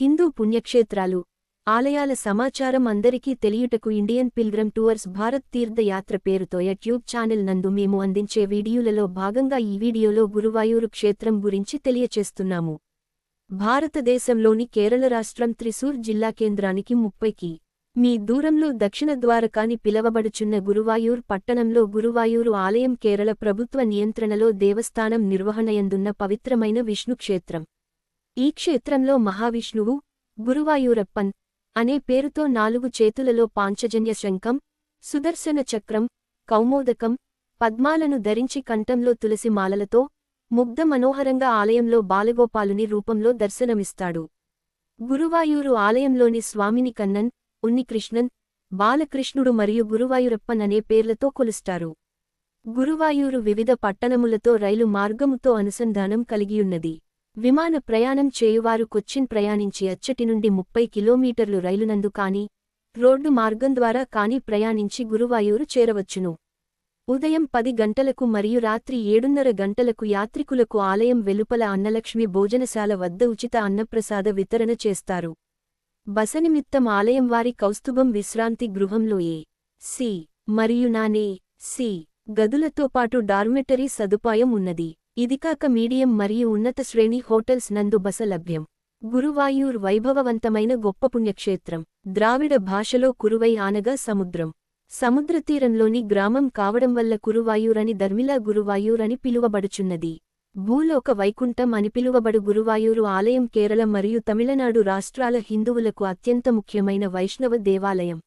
హిందూ పుణ్యక్షేత్రాలు. ఆలయాల సమాచారం అందరికీ తెలియుటకు Indian pilgrim tours Bharat Tirthayatra పేరుతో యూట్యూబ్ ఛానల్ నందు మేము అందించే వీడియోలలో భాగంగా ఈ వీడియోలో గురువాయూరు క్షేత్రం గురించి తెలియచేస్తున్నాము. భారతదేశంలోని కేరళ రాష్ట్రం త్రిశూర్ జిల్లా కేంద్రానికి ముప్పైకి. మీ దూరంలో దక్షిణ ద్వారకాని పిలవబడుచున్న గురువాయూర్ పట్టణంలో గురువాయూరు ఆలయం కేరళ ప్రభుత్వ నియంత్రణలో దేవస్థానం నిర్వహణయందున్న పవిత్రమైన విష్ణు క్షేత్రం ఈ క్షేత్రంలో మహావిష్ణువు గురువాయూరప్పన్ అనే పేరుతో నాలుగు చేతులలో పాంచజన్య శంఖం సుదర్శన చక్రం కౌమోదకం పద్మాలను ధరించి కంఠంలో తులసి మాలలతో ముగ్ధ మనోహరంగా ఆలయంలో బాలగోపాలుని రూపంలో దర్శనమిస్తాడు. గురువాయూరు ఆలయంలోని స్వామిని కన్నన్ ఉన్నికృష్ణన్ బాలకృష్ణుడు మరియు గురువాయూరప్పన్ అనే పేర్లతో కొలుస్తారు. గురువాయూరు వివిధ పట్టణములతో రైలు మార్గముతో అనుసంధానం కలిగియున్నది. విమాన ప్రయాణం చేయువారు కొచ్చిన్ ప్రయాణించి అచ్చటి నుండి ముప్పై కిలోమీటర్లు రైలునందు కాని రోడ్డు మార్గం ద్వారా కాని ప్రయాణించి గురువాయూరు చేరవచ్చును. ఉదయం పది గంటలకు మరియు రాత్రి ఏడున్నర గంటలకు యాత్రికులకు ఆలయం వెలుపల అన్నలక్ష్మి భోజనశాల వద్ద ఉచిత అన్నప్రసాద వితరణ చేస్తారు. బస నిమిత్తం ఆలయం వారి కౌస్తుభం విశ్రాంతి గృహంలో ఏ సి మరియు నానే సి గదులతో పాటు డార్మెటరీ సదుపాయం ఉన్నది. ఇదికాక మీడియం మరియు ఉన్నత శ్రేణి హోటల్స్ నందు బస లభ్యం. గురువాయూర్ వైభవవంతమైన గొప్ప పుణ్యక్షేత్రం. ద్రావిడ భాషలో కురువై ఆనగా సముద్రం. సముద్రతీరంలోని గ్రామం కావడం వల్ల కురువాయూరని ధర్మిలా గురువాయూరని పిలువబడుచున్నది. భూలోక వైకుంఠం అని పిలువబడు గురువాయూరు ఆలయం కేరళ మరియు తమిళనాడు రాష్ట్రాల హిందువులకు అత్యంత ముఖ్యమైన వైష్ణవ దేవాలయం.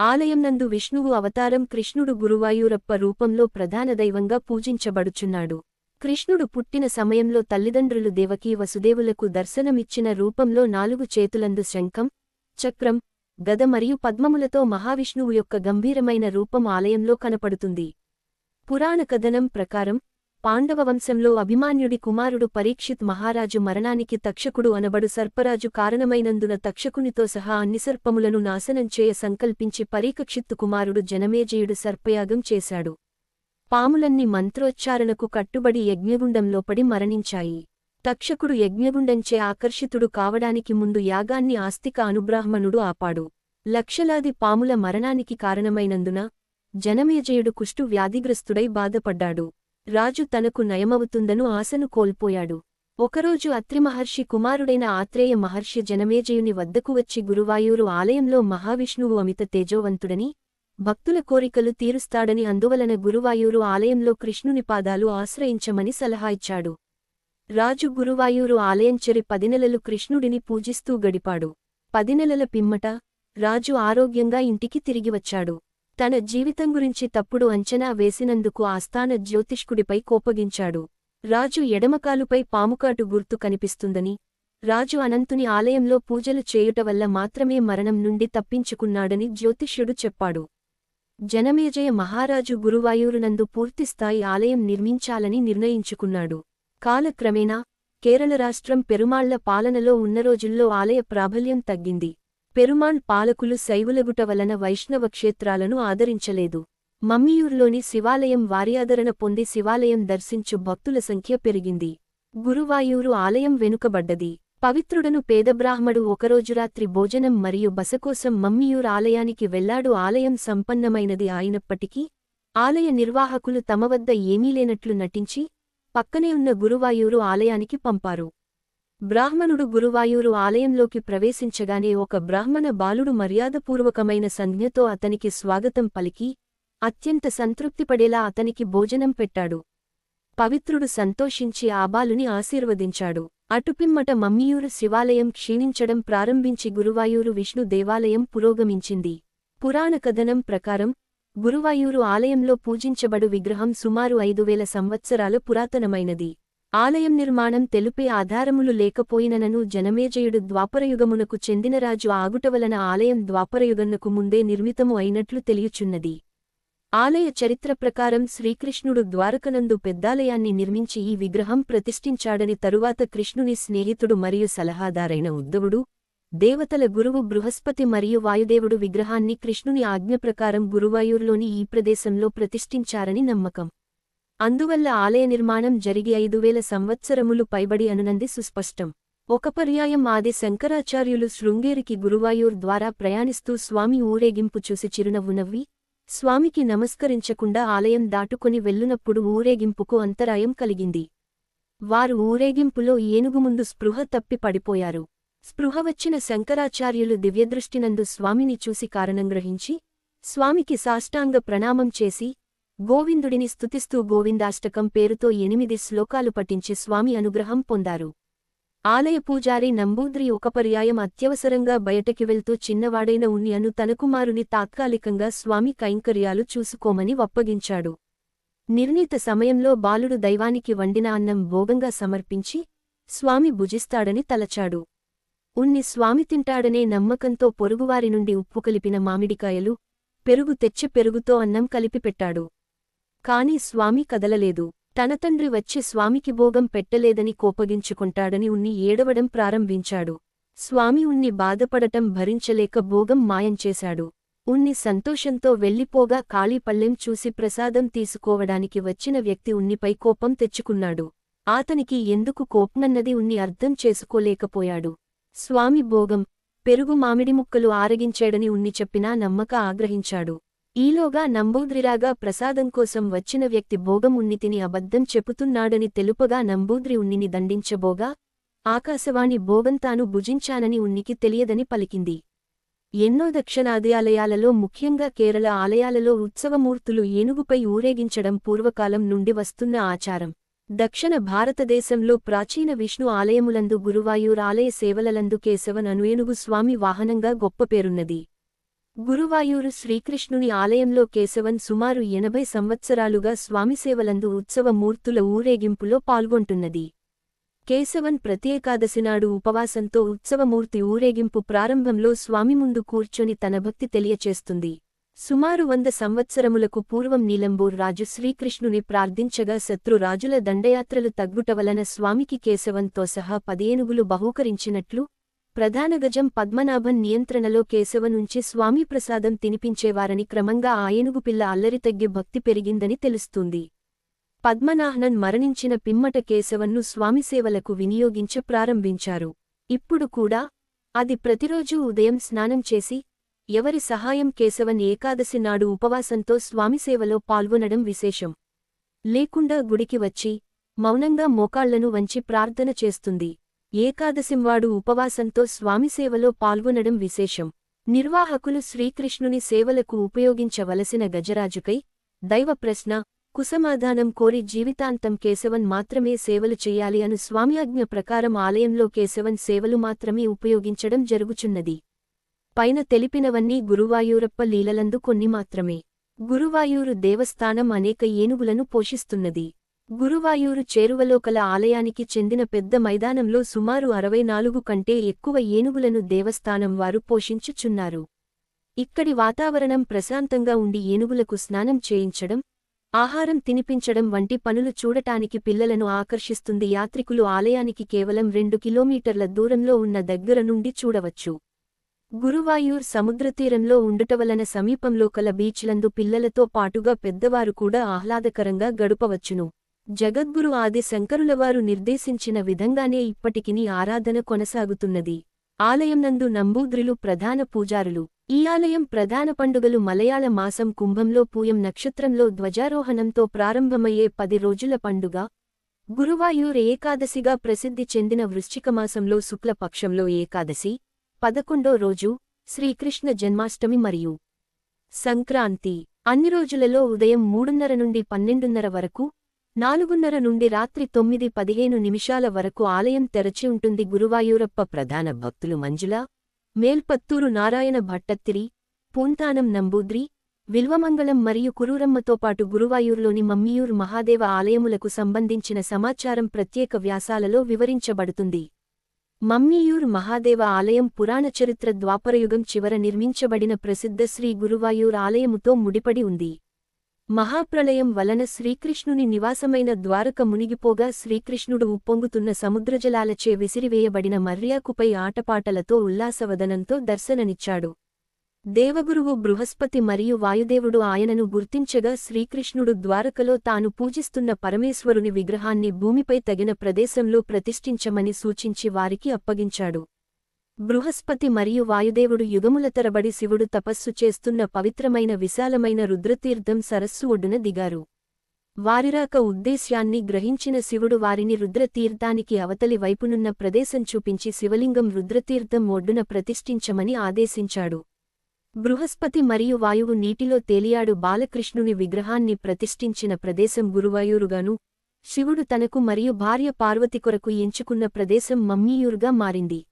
ఆలయం నందు విష్ణువు అవతారం కృష్ణుడు గురువాయూరప్ప రూపంలో ప్రధాన దైవంగా పూజించబడుచున్నాడు. కృష్ణుడు పుట్టిన సమయంలో తల్లిదండ్రులు దేవకీ వసుదేవులకు దర్శనమిచ్చిన రూపంలో నాలుగు చేతులందు శంఖం చక్రం గద మరియు పద్మములతో మహావిష్ణువు యొక్క గంభీరమైన రూపం ఆలయంలో కనపడుతుంది. పురాణ కథనం ప్రకారం పాండవ వంశంలో అభిమాన్యుడి కుమారుడు పరీక్షిత్ మహారాజు మరణానికి తక్షకుడు అనబడు సర్పరాజు కారణమైనందున తక్షకునితో సహా అన్ని సర్పములను నాశనం చేయ సంకల్పించి పరీక్షిత్తు కుమారుడు జనమేజయుడు సర్పయాగం చేశాడు. పాములన్నీ మంత్రోచ్చారణకు కట్టుబడి యజ్ఞగుండంలో పడి మరణించాయి. తక్షకుడు యజ్ఞగుండంచే ఆకర్షితుడు కావడానికి ముందు యాగాన్ని ఆస్తిక అనుబ్రాహ్మణుడు ఆపాడు. లక్షలాది పాముల మరణానికి కారణమైనందున జనమేజయుడు కుష్టు వ్యాధిగ్రస్తుడై బాధపడ్డాడు. రాజు తనకు నయమవుతుందను ఆశను కోల్పోయాడు. ఒకరోజు అత్రిమహర్షి కుమారుడైన ఆత్రేయ మహర్షి జనమేజయుని వద్దకు వచ్చి గురువాయూరు ఆలయంలో మహావిష్ణువు అమిత తేజోవంతుడని భక్తుల కోరికలు తీరుస్తాడని అందువలన గురువాయూరు ఆలయంలో కృష్ణుని పాదాలు ఆశ్రయించమని సలహా ఇచ్చాడు. రాజు గురువాయూరు ఆలయం చెరి పదినెలలు కృష్ణుడిని పూజిస్తూ గడిపాడు. పదినెలల పిమ్మట రాజు ఆరోగ్యంగా ఇంటికి తిరిగి వచ్చాడు. తన జీవితం గురించి తప్పుడు అంచనా వేసినందుకు ఆస్థాన జ్యోతిష్కుడిపై కోపగించాడు. రాజు ఎడమకాలుపై పాముకాటు గుర్తు కనిపిస్తుందని రాజు అనంతుని ఆలయంలో పూజలు చేయుట వల్ల మాత్రమే మరణం నుండి తప్పించుకున్నాడని జ్యోతిష్యుడు చెప్పాడు. జనమేజయ మహారాజు గురువాయూరునందు పూర్తిస్థాయి ఆలయం నిర్మించాలని నిర్ణయించుకున్నాడు. కాలక్రమేణా కేరళ రాష్ట్రం పెరుమాళ్ళ పాలనలో ఉన్న రోజుల్లో ఆలయ ప్రాబల్యం తగ్గింది. పెరుమాళ్ పాలకులు శైవులగుట వలన వైష్ణవ క్షేత్రాలను ఆదరించలేదు. మమ్మియూర్లోని శివాలయం వార్యాదరణ పొంది శివాలయం దర్శించు భక్తుల సంఖ్య పెరిగింది. గురువాయూరు ఆలయం వెనుకబడ్డది. పవిత్రుడను పేదబ్రాహ్మడు ఒకరోజు రాత్రి భోజనం మరియు బసకోసం మమ్మియూర్ ఆలయానికి వెళ్ళాడు. ఆలయం సంపన్నమైనది అయినప్పటికీ ఆలయ నిర్వాహకులు తమ వద్ద ఏమీ లేనట్లు నటించి పక్కనే ఉన్న గురువాయూరు ఆలయానికి పంపారు. బ్రాహ్మణుడు గురువాయూరు ఆలయంలోకి ప్రవేశించగానే ఒక బ్రాహ్మణ బాలుడు మర్యాదపూర్వకమైన సంజ్ఞతో అతనికి స్వాగతం పలికి అత్యంత సంతృప్తిపడేలా అతనికి భోజనం పెట్టాడు. పవిత్రుడు సంతోషించి ఆ బాలుని ఆశీర్వదించాడు. అటుపిమ్మట మమ్మియూరు శివాలయం క్షీణించడం ప్రారంభించి గురువాయూరు విష్ణు దేవాలయం పురోగమించింది. పురాణ కథనం ప్రకారం గురువాయూరు ఆలయంలో పూజించబడు విగ్రహం సుమారు ఐదువేల సంవత్సరాల పురాతనమైనది. ఆలయం నిర్మాణం తెలుపే ఆధారములు లేకపోయిననను జనమేజయుడు ద్వాపరయుగమునకు చెందిన రాజు ఆగుటవలన ఆలయం ద్వాపరయుగన్నకు ముందే నిర్మితము అయినట్లు తెలియుచున్నది. ఆలయ చరిత్ర ప్రకారం శ్రీకృష్ణుడు ద్వారకనందు పెద్దాలయాన్ని నిర్మించి ఈ విగ్రహం ప్రతిష్ఠించాడని తరువాత కృష్ణుని స్నేహితుడు మరియు సలహాదారైన ఉద్ధవుడు దేవతల గురువు బృహస్పతి మరియు వాయుదేవుడు విగ్రహాన్ని కృష్ణుని ఆజ్ఞ ప్రకారం గురువాయూర్లోని ఈ ప్రదేశంలో ప్రతిష్ఠించారని నమ్మకం. అందువల్ల ఆలయ నిర్మాణం జరిగి ఐదువేల సంవత్సరములు పైబడి అనునంది సుస్పష్టం. ఒక పర్యాయం ఆది శంకరాచార్యులు శృంగేరికి గురువాయూర్ ద్వారా ప్రయాణిస్తూ స్వామి ఊరేగింపు చూసి చిరునవ్వు నవ్వి స్వామికి నమస్కరించకుండా ఆలయం దాటుకుని వెళ్ళునప్పుడు ఊరేగింపుకు అంతరాయం కలిగింది. వారు ఊరేగింపులో ఏనుగు ముందు స్పృహ తప్పి పడిపోయారు. స్పృహ వచ్చిన శంకరాచార్యులు దివ్యదృష్టినందు స్వామిని చూసి కారణం గ్రహించి స్వామికి సాష్టాంగ ప్రణామం చేసి గోవిందుడిని స్తుతిస్తూ గోవిందాష్టకం పేరుతో ఎనిమిది శ్లోకాలు పఠించి స్వామి అనుగ్రహం పొందారు. ఆలయ పూజారి నంబూద్రి ఒక పర్యాయం అత్యవసరంగా బయటకి వెళ్తూ చిన్నవాడైన ఉన్ని అను తన కుమారుని తాత్కాలికంగా స్వామి కైంకర్యాలు చూసుకోమని వప్పగించాడు. నిర్ణీత సమయంలో బాలుడు దైవానికి వండిన అన్నం భోగంగా సమర్పించి స్వామి భుజిస్తాడని తలచాడు. ఉన్ని స్వామి తింటాడనే నమ్మకంతో పొరుగువారి నుండి ఉప్పు కలిపిన మామిడికాయలు పెరుగు తెచ్చి పెరుగుతో అన్నం కలిపి పెట్టాడు కాని స్వామి కదలలేదు. తన తండ్రి వచ్చి స్వామికి భోగం పెట్టలేదని కోపగించుకుంటాడని ఉన్ని ఏడవడం ప్రారంభించాడు. స్వామి ఉన్ని బాధపడటం భరించలేక భోగం మాయంచేశాడు ఉన్ని సంతోషంతో వెళ్ళిపోగా కాళీపల్లెం చూసి ప్రసాదం తీసుకోవడానికి వచ్చిన వ్యక్తి ఉన్నిపై కోపం తెచ్చుకున్నాడు. ఆతనికి ఎందుకు కోప్నన్నది ఉన్ని అర్థం చేసుకోలేకపోయాడు. స్వామి భోగం పెరుగు మామిడి ముక్కలు ఆరగించాడని ఉన్ని చెప్పినా నమ్మక ఆగ్రహించాడు. ఈలోగా నంబూద్రిరాగా ప్రసాదం కోసం వచ్చిన వ్యక్తి భోగం ఉన్నితిని అబద్ధం చెప్పుతున్నాడని తెలుపగా నంబూద్రి ఉన్నిని దండించబోగా ఆకాశవాణి భోగం తాను భుజించానని ఉనికి తెలియదని పలికింది. ఎన్నో దక్షిణాది ముఖ్యంగా కేరళ ఆలయాలలో ఉత్సవమూర్తులు ఏనుగుపై ఊరేగించడం పూర్వకాలం నుండి వస్తున్న ఆచారం. దక్షిణ భారతదేశంలో ప్రాచీన విష్ణు ఆలయములందు గురువాయూర్ ఆలయ సేవలలందు కేశవన్ అనుయేనుగు స్వామి వాహనంగా గొప్ప పేరున్నది. గురువాయూరు శ్రీకృష్ణుని ఆలయంలో కేశవన్ సుమారు ఎనభై సంవత్సరాలుగా స్వామిసేవలందు ఉత్సవమూర్తుల ఊరేగింపులో పాల్గొంటున్నది. కేశవన్ ప్రత్యేకాదశినాడు ఉపవాసంతో ఉత్సవమూర్తి ఊరేగింపు ప్రారంభంలో స్వామి ముందు కూర్చొని తన భక్తి తెలియచేస్తుంది. సుమారు వంద సంవత్సరములకు పూర్వం నీలంబూర్ రాజు శ్రీకృష్ణుని ప్రార్థించగా శత్రురాజుల దండయాత్రలు తగ్గుట వలన స్వామికి కేశవంతో సహా పదేనుగులు బహూకరించినట్లు ప్రధాన గజం పద్మనాభన్ నియంత్రణలో కేశవనుంచి స్వామి ప్రసాదం తినిపించేవారని క్రమంగా ఆ ఏనుగు పిల్ల అల్లరి తగ్గి భక్తి పెరిగిందని తెలుస్తుంది. పద్మనాహనన్ మరణించిన పిమ్మట కేశవన్ను స్వామిసేవలకు వినియోగించ ప్రారంభించారు. ఇప్పుడు కూడా అది ప్రతిరోజూ ఉదయం స్నానం చేసి ఎవరి సహాయం కేశవన్ ఏకాదశి నాడు ఉపవాసంతో స్వామిసేవలో పాల్గొనడం విశేషం. లేకుండా గుడికి వచ్చి మౌనంగా మోకాళ్ళను వంచి ప్రార్థన చేస్తుంది. ఏకాదశింవాడు ఉపవాసంతో స్వామిసేవలో పాల్గొనడం విశేషం. నిర్వాహకులు శ్రీకృష్ణుని సేవలకు ఉపయోగించవలసిన గజరాజుకై దైవ ప్రశ్న కుసమాధానం కోరి జీవితాంతం కేశవన్ మాత్రమే సేవలు చెయ్యాలి అను స్వామ్యాజ్ఞ ప్రకారం ఆలయంలో కేశవన్ సేవలు మాత్రమే ఉపయోగించడం జరుగుచున్నది. పైన తెలిపినవన్నీ గురువాయూరప్ప లీలలందు కొన్ని మాత్రమే. గురువాయూరు దేవస్థానం అనేక ఏనుగులను పోషిస్తున్నది. గురువాయూరు చేరువలో కల ఆలయానికి చెందిన పెద్ద మైదానంలో సుమారు అరవై నాలుగు కంటే ఎక్కువ ఏనుగులను దేవస్థానం వారు పోషించుచున్నారు. ఇక్కడి వాతావరణం ప్రశాంతంగా ఉండి ఏనుగులకు స్నానం చేయించడం ఆహారం తినిపించడం వంటి పనులు చూడటానికి పిల్లలను ఆకర్షిస్తుంది. యాత్రికులు ఆలయానికి కేవలం రెండు కిలోమీటర్ల దూరంలో ఉన్న దగ్గర నుండి చూడవచ్చు. గురువాయూర్ సముద్రతీరంలో ఉండుటవలన సమీపంలో కల బీచ్లందు పిల్లలతో పాటుగా పెద్దవారు కూడా ఆహ్లాదకరంగా గడుపవచ్చును. జగద్గురు ఆది శంకరులవారు నిర్దేశించిన విధంగానే ఇప్పటికిని ఆరాధన కొనసాగుతున్నది. ఆలయంనందు నంబూద్రులు ప్రధాన పూజారులు. ఈ ఆలయం ప్రధాన పండుగలు మలయాళ మాసం కుంభంలో పూయం నక్షత్రంలో ధ్వజారోహణంతో ప్రారంభమయ్యే పది రోజుల పండుగ. గురువాయూర్ ఏకాదశిగా ప్రసిద్ధి చెందిన వృశ్చికమాసంలో శుక్లపక్షంలో ఏకాదశి. పదకొండో రోజు శ్రీకృష్ణ జన్మాష్టమి మరియు సంక్రాంతి. అన్ని రోజులలో ఉదయం మూడున్నర నుండి పన్నెండున్నర వరకు నాలుగున్నర నుండి రాత్రి తొమ్మిది పదిహేను నిమిషాల వరకు ఆలయం తెరచి ఉంటుంది. గురువాయూరప్ప ప్రధాన భక్తులు మంజుల మేల్పత్తూరు నారాయణ భట్టత్తిరి పూంతానం నంబూద్రి విల్వమంగళం మరియు కురూరమ్మతో పాటు గురువాయూర్లోని మమ్మియూర్ మహాదేవ ఆలయములకు సంబంధించిన సమాచారం ప్రత్యేక వ్యాసాలలో వివరించబడుతుంది. మమ్మియూర్ మహాదేవ ఆలయం పురాణ చరిత్ర ద్వాపరయుగం చివర నిర్మించబడిన ప్రసిద్ధ శ్రీ గురువాయూర్ ఆలయముతో ముడిపడి ఉంది. మహాప్రళయం వలన శ్రీకృష్ణుని నివాసమైన ద్వారక మునిగిపోగా శ్రీకృష్ణుడు ఉప్పొంగుతున్న సముద్రజలాలచే విసిరివేయబడిన మర్యాకుపై ఆటపాటలతో ఉల్లాసవదనంతో దర్శననిచ్చాడు. దేవగురువు బృహస్పతి మరియు వాయుదేవుడు ఆయనను గుర్తించగా శ్రీకృష్ణుడు ద్వారకలో తాను పూజిస్తున్న పరమేశ్వరుని విగ్రహాన్ని భూమిపై తగిన ప్రదేశంలో ప్రతిష్ఠించమని సూచించి వారికి అప్పగించాడు. బృహస్పతి మరియు వాయుదేవుడు యుగముల తరబడి శివుడు తపస్సు చేస్తున్న పవిత్రమైన విశాలమైన రుద్రతీర్థం సరస్సు ఒడ్డున దిగారు. వారిరాక ఉద్దేశ్యాన్ని గ్రహించిన శివుడు వారిని రుద్రతీర్థానికి అవతలి వైపునున్న ప్రదేశం చూపించి శివలింగం రుద్రతీర్థం ఒడ్డున ప్రతిష్ఠించమని ఆదేశించాడు. బృహస్పతి మరియు వాయువు నీటిలో తేలియాడు బాలకృష్ణుని విగ్రహాన్ని ప్రతిష్ఠించిన ప్రదేశం గురువాయూరుగాను శివుడు తనకు మరియు భార్య పార్వతి కొరకు ఎంచుకున్న ప్రదేశం మమ్మీయూరుగా మారింది.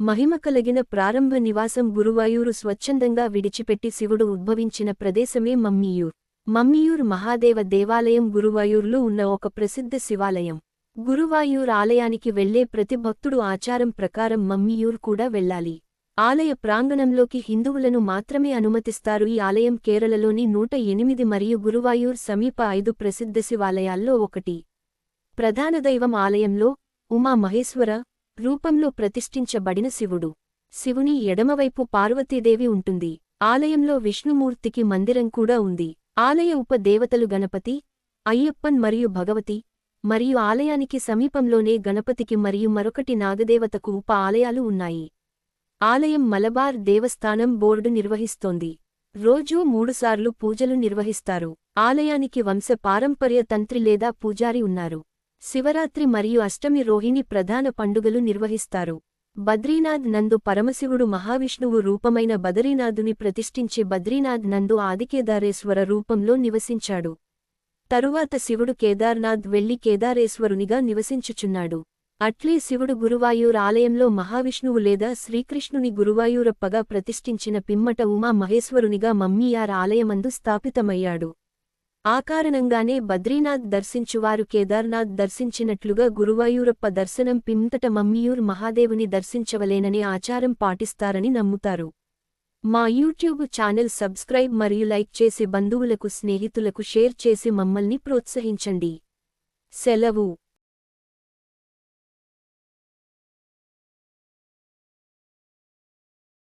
మహిమ కలిగిన ప్రారంభ నివాసం గురువాయూరు స్వచ్ఛందంగా విడిచిపెట్టి శివుడు ఉద్భవించిన ప్రదేశమే మమ్మీయూర్. మమ్మీయూర్ మహాదేవ దేవాలయం గురువాయూర్లో ఉన్న ఒక ప్రసిద్ధ శివాలయం. గురువాయూర్ ఆలయానికి వెళ్ళే ప్రతి భక్తుడు ఆచారం ప్రకారం మమ్మీయూర్ కూడా వెళ్ళాలి. ఆలయ ప్రాంగణంలోకి హిందువులను మాత్రమే అనుమతిస్తారు. ఈ ఆలయం కేరళలోని నూట ఎనిమిది మరియు గురువాయూర్ సమీప ఐదు ప్రసిద్ధ శివాలయాల్లో ఒకటి. ప్రధాన దైవం ఆలయంలో ఉమా మహేశ్వర రూపంలో ప్రతిష్ఠించబడిన శివుడు. శివుని ఎడమవైపు పార్వతీదేవి ఉంటుంది. ఆలయంలో విష్ణుమూర్తికి మందిరం కూడా ఉంది. ఆలయ ఉపదేవతలు గణపతి అయ్యప్పన్ మరియు భగవతి మరియు ఆలయానికి సమీపంలోనే గణపతికి మరియు మరొకటి నాగదేవతకు ఉప ఆలయాలు ఉన్నాయి. ఆలయం మలబార్ దేవస్థానం బోర్డు నిర్వహిస్తోంది. రోజూ మూడుసార్లు పూజలు నిర్వహిస్తారు. ఆలయానికి వంశ పారంపర్య తంత్రి లేదా పూజారి ఉన్నారు. శివరాత్రి మరియు అష్టమి రోహిణి ప్రధాన పండుగలు నిర్వహిస్తారు. బద్రీనాథ్ నందు పరమశివుడు మహావిష్ణువు రూపమైన బదరీనాథుని ప్రతిష్ఠించి బద్రీనాథ్ నందు ఆదికేదారేశ్వర రూపంలో నివసించాడు. తరువాత శివుడు కేదార్నాథ్ వెళ్ళి కేదారేశ్వరునిగా నివసించుచున్నాడు. అట్లే శివుడు గురువాయూర్ ఆలయంలో మహావిష్ణువు లేదా శ్రీకృష్ణుని గురువాయూరప్పగా ప్రతిష్ఠించిన పిమ్మట ఉమా మహేశ్వరునిగా మమ్మీయార్ ఆలయమందు స్థాపితమయ్యాడు. ఆ కారణంగానే బద్రీనాథ్ దర్శించువారు కేదార్నాథ్ దర్శించినట్లుగా గురువాయూరప్ప దర్శనం పింతట మమ్మీయూర్ మహాదేవుని దర్శించవలేననే ఆచారం పాటిస్తారని నమ్ముతారు. మా యూట్యూబ్ ఛానల్ సబ్స్క్రైబ్ మరియు లైక్ చేసి బంధువులకు స్నేహితులకు షేర్ చేసి మమ్మల్ని ప్రోత్సహించండి. సెలవు.